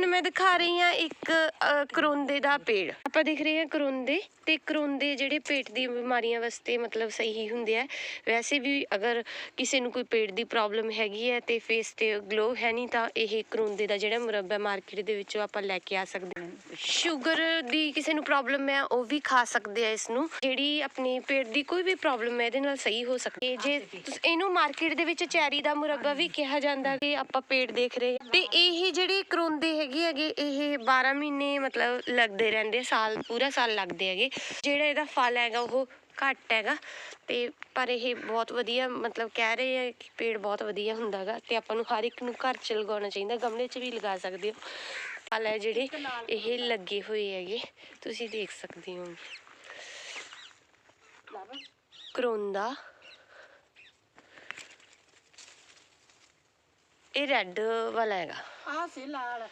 ਤੁਹਾਨੂੰ ਮੈਂ ਦਿਖਾ ਰਹੀ ਹਾਂ ਇੱਕ ਕਰੋਂਦੇ ਦਾ ਪੇੜ। ਆਪਾਂ ਦੇਖ ਰਹੇ ਹਾਂ ਕਰੋਂਦੇ ਤੇ ਕਰੋਂਦੇ ਜਿਹੜੇ ਪੇਟ ਦੀ ਬਿਮਾਰੀਆਂ ਵਾਸਤੇ ਮਤਲਬ ਸਹੀ ਹੁੰਦੇ ਆ। ਵੈਸੇ ਵੀ ਅਗਰ ਕਿਸੇ ਨੂੰ ਕੋਈ ਪੇਟ ਦੀ ਪ੍ਰੋਬਲਮ ਹੈਗੀ ਹੈ ਤੇ ਫੇਸ ਤੇ ਗਲੋ ਹੈ ਨਹੀਂ ਤਾਂ ਇਹ ਕਰੋਂਦੇ ਦਾ ਜਿਹੜਾ ਮੁਰੱਬਾ ਮਾਰਕੀਟ ਦੇ ਵਿੱਚੋਂ ਆਪਾਂ ਲੈ ਕੇ ਆ ਸਕਦੇ ਹਾਂ। ਸ਼ੂਗਰ ਦੀ ਕਿਸੇ ਨੂੰ ਪ੍ਰੋਬਲਮ ਹੈ ਉਹ ਵੀ ਖਾ ਸਕਦੇ ਆ ਇਸ ਨੂੰ ਜਿਹੜੀ ਆਪਣੀ ਪੇਟ ਦੀ ਕੋਈ ਵੀ ਪ੍ਰੋਬਲਮ ਹੈ, ਇਹਦੇ ਨਾਲ ਸਹੀ ਹੋ ਸਕਦੀ ਹੈ ਜੇ ਇਹਨੂੰ ਮਾਰਕੀਟ ਦੇ ਵਿੱਚ ਚੈਰੀ ਦਾ ਮੁਰੱਬਾ ਵੀ ਕਿਹਾ ਜਾਂਦਾ ਕਿ ਆਪਾਂ ਪੇਟ ਦੇਖ ਰਹੇ ਤੇ ਇਹ ਜਿਹੜੇ ਕਰੋਂਦੇ ਹੈਗੇ ਹੈਗੇ ਹੈਗੇ ਇਹ 12 ਮਹੀਨੇ ਮਤਲਬ ਲੱਗਦੇ ਰਹਿੰਦੇ ਸਾਲ, ਪੂਰਾ ਸਾਲ ਲੱਗਦੇ ਹੈਗੇ। ਜਿਹੜਾ ਇਹਦਾ ਫਲ ਹੈਗਾ ਉਹ ਘੱਟ ਹੈਗਾ ਤੇ ਪਰ ਇਹ ਬਹੁਤ ਵਧੀਆ ਮਤਲਬ ਕਹਿ ਰਹੇ ਆ ਕਿ ਪੇੜ ਬਹੁਤ ਵਧੀਆ ਹੁੰਦਾਗਾ ਤੇ ਆਪਾਂ ਨੂੰ ਹਰ ਇੱਕ ਨੂੰ ਘਰ ਚ ਲਗਾਉਣਾ ਚਾਹੀਦਾ, ਗਮਲੇ 'ਚ ਵੀ ਲਗਾ ਸਕਦੇ ਹੋ। ਫਲ ਹੈ ਜਿਹੜੇ ਇਹ ਲੱਗੇ ਹੋਏ ਹੈਗੇ, ਤੁਸੀਂ ਦੇਖ ਸਕਦੇ ਹੋ। ਕਰੋਂਦਾ। ਇਹ ਰੈੱਡ ਵਾਲਾ ਹੈਗਾ। ਆ ਸੀ ਲਾਲ।